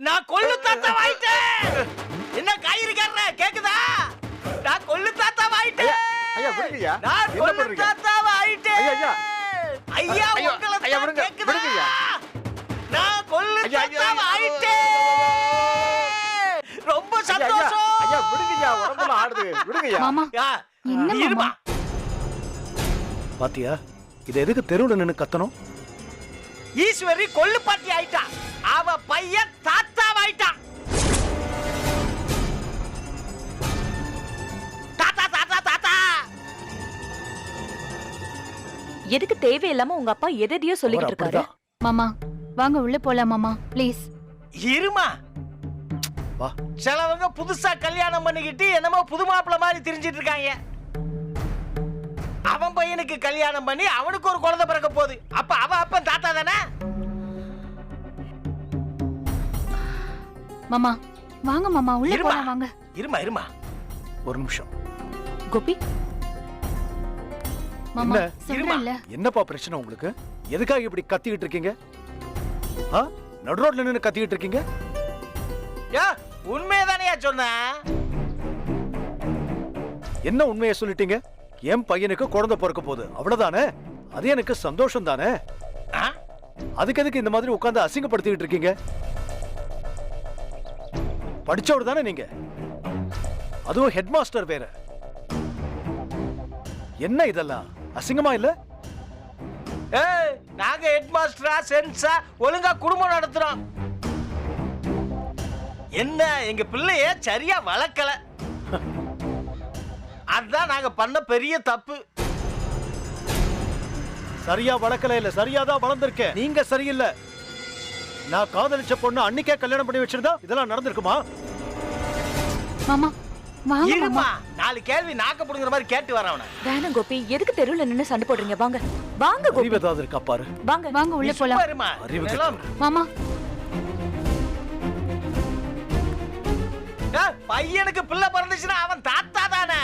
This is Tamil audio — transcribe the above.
நான் கொள்ளு தாத்தா வாயிட்டேன் என்ன காய்கறி காரன கேக்குதா நான் கொள்ளு தாத்தா வாயிட்டேன் ஐயா, விடுங்கய்யா. நான் கொள்ளு? தாத்தா வாயிட்டேன் ஐயா, ஐயா. ஐயா ஐயா, உங்களை ஐயா, விடுங்க, விடுங்கய்யா. நான் கொள்ளு தாத்தா. வாயிட்டேன் ரொம்ப சந்தோஷம் ஐயா, விடுங்கய்யா, உடம்பெல்லாம் ஆடுது. விடுங்கய்யா. மாமா யா, என்ன மாமா? இருமா பாத்தியா இது எதுக்கு தெருவுல நின்னு கத்தணும் ஈஸ்வரி கொள்ளு பாட்டி ஆயிட்டா அவ பையன் தாத்தா ஆயிட்டான் தாத்தா தாத்தா தாத்தா. எதுக்கு தேவையில்லாம உங்க அப்பா எதையோ சொல்லிக்கிட்டு இருக்காரு. மாமா வாங்க உள்ள போலாம் மாமா ப்ளீஸ் இருமா. சிலவங்க புதுசா கல்யாணம் பண்ணிக்கிட்டு என்னமோ புது மாப்பிள்ள மாதிரி திரிஞ்சிட்டு இருக்காங்க. அவன் பையனுக்கு கல்யாணம் பண்ணி அவனுக்கு ஒரு குழந்தை பிறக்க போகுது. அப்ப அவன் அப்பன் தாத்தா மாமா வாங்க மாமா உள்ள இருமா. போலாம் வாங்க. இருமா இருமா. ஒரு நிமிஷம். கோபி. மாமா என்ன? சொல்றேன்ல. என்னப்பா பிரச்சனை உங்களுக்கு? எதுக்காக இப்படி கத்திக்கிட்டு இருக்கீங்க? ஆ? நடு ரோட்ல நின்னு கத்திக்கிட்டு இருக்கீங்க? யா உண்மையதானையா சொன்ன? என்ன உண்மையை சொல்லிட்டீங்க? என் பையனுக்கு குழந்தை பிறக்க போகுது. அவ்வளவுதானே? அது எனக்கு சந்தோஷம் தானே? ஆ? அதுக்கு எதுக்கு இந்த மாதிரி உட்கார்ந்து அசிங்கப்படுத்திக்கிட்டு இருக்கீங்க? படிச்சவர் தானே நீங்க? அதுவும் ஹெட் மாஸ்டர் வேற. என்ன இதெல்லாம்? அசிங்கமா இல்ல? ஏய் நாங்க ஹெட் மாஸ்டரா சென்ஸா ஒழுங்கா குடும்பம் நடத்துறோம். என்ன எங்க பிள்ளைய சரியா வளர்க்கல. அதான் நாங்க பண்ண பெரிய தப்பு. சரியா வளர்க்கல இல்ல சரியா தான் வளர்ந்திருக்கேன். நீங்க சரியில்லை. நான் காதலிச்ச பொண்ணு அன்னைக்கே கல்யாணம் பண்ணி வச்சிருந்தா இதெல்லாம் நடந்திருக்குமா? மாமா இருமா நாலு கேள்வி நாக்க புடுங்குற மாதிரி கேட்டு வரவன வேணாம் கோபி எதுக்கு தெருவுல நின்னு சண்டை போடுறீங்க? வாங்க. வாங்க கோபி. அறிவு ஏதாவது இருக்கா பாரு. வாங்க. வாங்க உள்ள போலாம். இருமா அறிவு இதெல்லாம் மாமா. ஏய், பையனுக்கு பிள்ளை பிறந்துச்சுன்னா அவன் தாத்தா தானே?